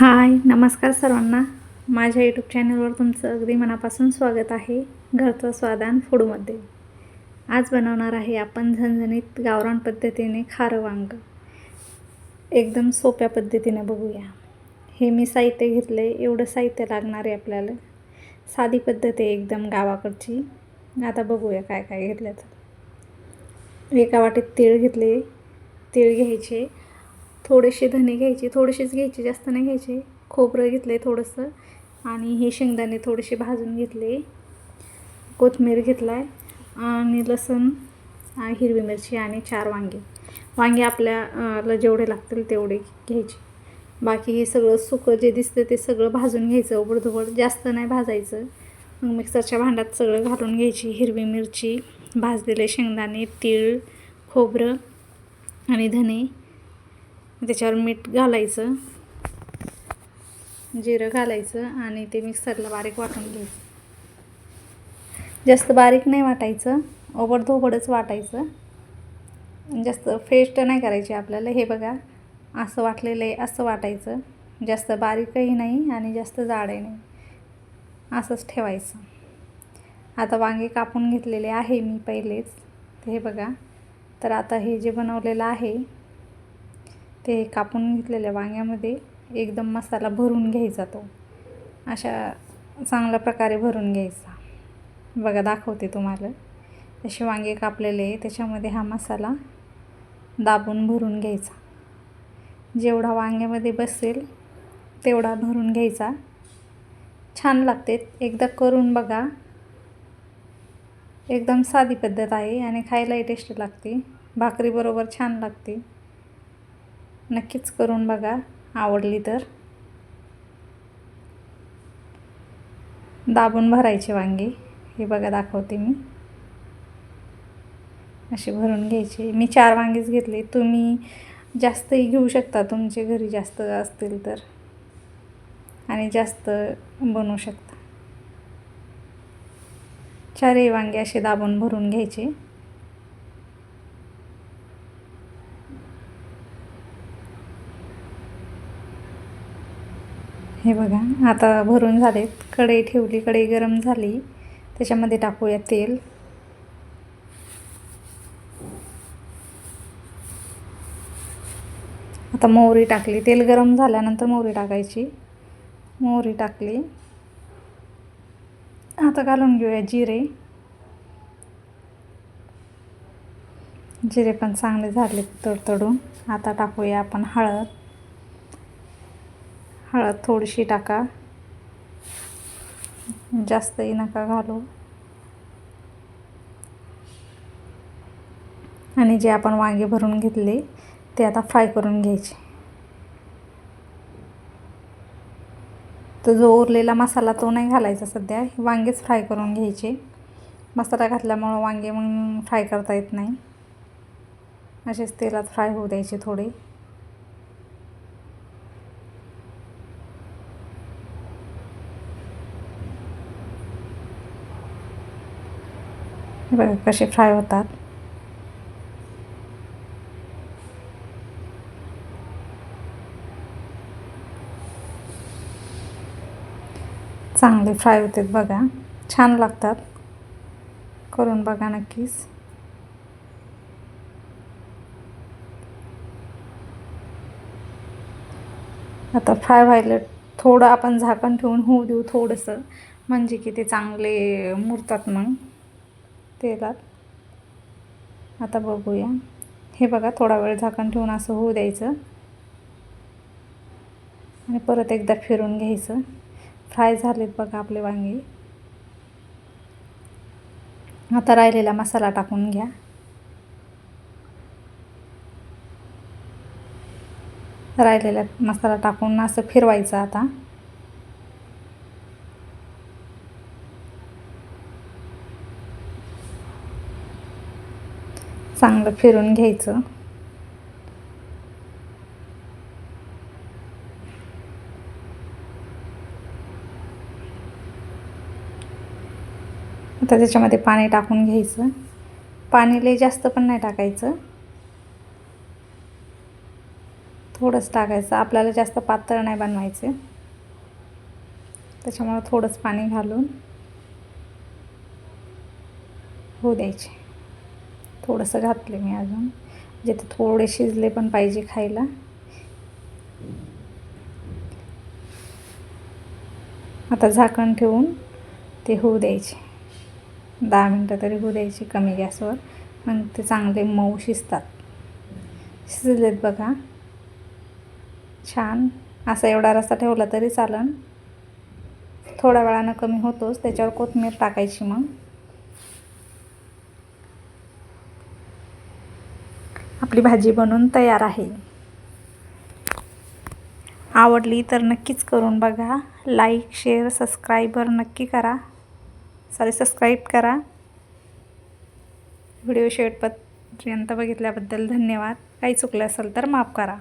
हाय नमस्कार सर्वांना. माझ्या यूट्यूब चॅनलवर तुमचं अगदी मनापासून स्वागत आहे. घरचं स्वादान फूडमध्ये आज बनवणार आहे आपण झणझणीत गावरान पद्धतीने खारं वांग. एकदम सोप्या पद्धतीने बघूया. हे मी साहित्य घेतलं आहे एवढं साहित्य लागणार आहे आपल्याला. साधी पद्धत आहे एकदम गावाकडची. आता बघूया काय काय घेतलं तर. एका वाटीत तीळ घेतले. तीळ घ्यायचे. थोडेसे धने घ्यायचे थोडेसेच घ्यायचे जास्त नाही घ्यायचे. खोबरं घेतलं आहे थोडंसं. आणि हे शेंगदाणे थोडेसे भाजून घेतले. कोथमीर घेतला आहे आणि लसूण हिरवी मिरची आणि चार वांगे. वांगे आपल्याला जेवढे लागतील तेवढे घ्यायचे. बाकी हे सगळं सुकं जे दिसतं ते सगळं भाजून घ्यायचं उबडधुबड. जास्त नाही भाजायचं. मग मिक्सरच्या भांड्यात सगळं घालून घ्यायची. हिरवी मिरची भाजलेले शेंगदाणे तीळ खोबरं आणि धने. त्याच्यावर मीठ घालायचं जिरं घालायचं आणि ते मिक्सरला बारीक वाटून घ्यायचं. जास्त बारीक नाही वाटायचं ओबडधोबडच वाटायचं. जास्त फेस्ट नाही करायची आपल्याला हे बघा असं वाटलेलं आहे असं वाटायचं. जास्त बारीकही नाही आणि जास्त जाडही नाही. असंच ठेवायचं. आता वांगे कापून घेतलेले आहे मी पहिलेच. हे बघा तर आता हे जे बनवलेलं आहे ते कापून घेतलेल्या वांग्यामध्ये एकदम मसाला भरून घ्यायचा तो. अशा चांगल्या प्रकारे भरून घ्यायचा. बघा दाखवते तुम्हाला. तसे वांगे कापलेले त्याच्यामध्ये हा मसाला दाबून भरून घ्यायचा. जेवढा वांग्यामध्ये बसेल तेवढा भरून घ्यायचा. छान लागते. एकदा करून बघा. एकदम साधी पद्धत आहे आणि खायलाही टेस्ट लागते. भाकरीबरोबर छान लागते. नक्कीच करून बघा. आवडली तर. दाबून भरायचे वांगे. हे बघा दाखवते मी. असे भरून घ्यायचे. मी चार वांगेच घेतले. तुम्ही जास्तही घेऊ शकता. तुमचे घरी जास्त असतील तर. आणि जास्त बनवू शकता. चारही वांगे असे दाबून भरून घ्यायचे. हे बघा आता भरून झालेत. कढई ठेवली कढई गरम झाली. त्याच्यामध्ये टाकूया तेल. आता मोहरी टाकली. तेल गरम झाल्यानंतर मोहरी टाकायची. मोहरी टाकली. आता घालून घेऊया जिरे. जिरे पण चांगले झाले तडतडून. आता टाकूया आपण हळद. हळद थोडीशी टाका. जास्तही नका घालू. आणि जे आपण वांगे भरून घेतले ते आता फ्राय करून घ्यायचे. तर जो उरलेला मसाला तो नाही घालायचा सध्या वांगेच फ्राय करून घ्यायचे. मसाला घातल्यामुळं वांगे मग फ्राय करता येत नाही. असेच तेलात फ्राय होऊ द्यायचे थोडे. बघा कसे फ्राय होतात. चांगले फ्राय होतात बघा. छान लागतात. करून बघा नक्कीच. आता फ्राय व्हायला थोडं आपण झाकण ठेवून होऊ देऊ थोडंसं. म्हणजे की ते चांगले मुरतात मग. तेलात. आता बघूया. हे बघा थोडा वेळ झाकण ठेवून असं होऊ द्यायचं. आणि परत एकदा फिरून घ्यायचं. फ्राय झालेत बघा आपले वांगे. आता राहिलेला मसाला टाकून घ्या. राहिलेला मसाला टाकून असं फिरवायचं आता. चांगलं फिरून घ्यायचं. आता त्याच्यामध्ये पाणी टाकून घ्यायचं. पाणी लई जास्त पण नाही टाकायचं. थोडंच टाकायचं. आपल्याला जास्त पातळ नाही बनवायचे. त्याच्यामुळं थोडंच पाणी घालून होऊ द्यायचे. थोडंसं घातले मी अजून जिथे थोडे शिजले पण पाहिजे खायला. आता झाकण ठेवून ते होऊ द्यायचे. दहा मिनटं तरी होऊ द्यायचे कमी गॅसवर मग ते चांगले मऊ शिजतात. शिजलेत बघा. छान. असा एवढा रस्ता ठेवला तरी चालन. थोड्या वेळानं कमी होतोच त्याच्यावर कोथमीर टाकायची मग. आपली भाजी बनून तयार आहे. आवडली तर नक्कीच करून बघा. लाईक शेअर सबस्क्राईबर नक्की करा. सॉरी सबस्क्राईब करा. व्हिडिओ शेवटपर्यंत बघितल्याबद्दल धन्यवाद. काही चुकलं असेल तर माफ करा.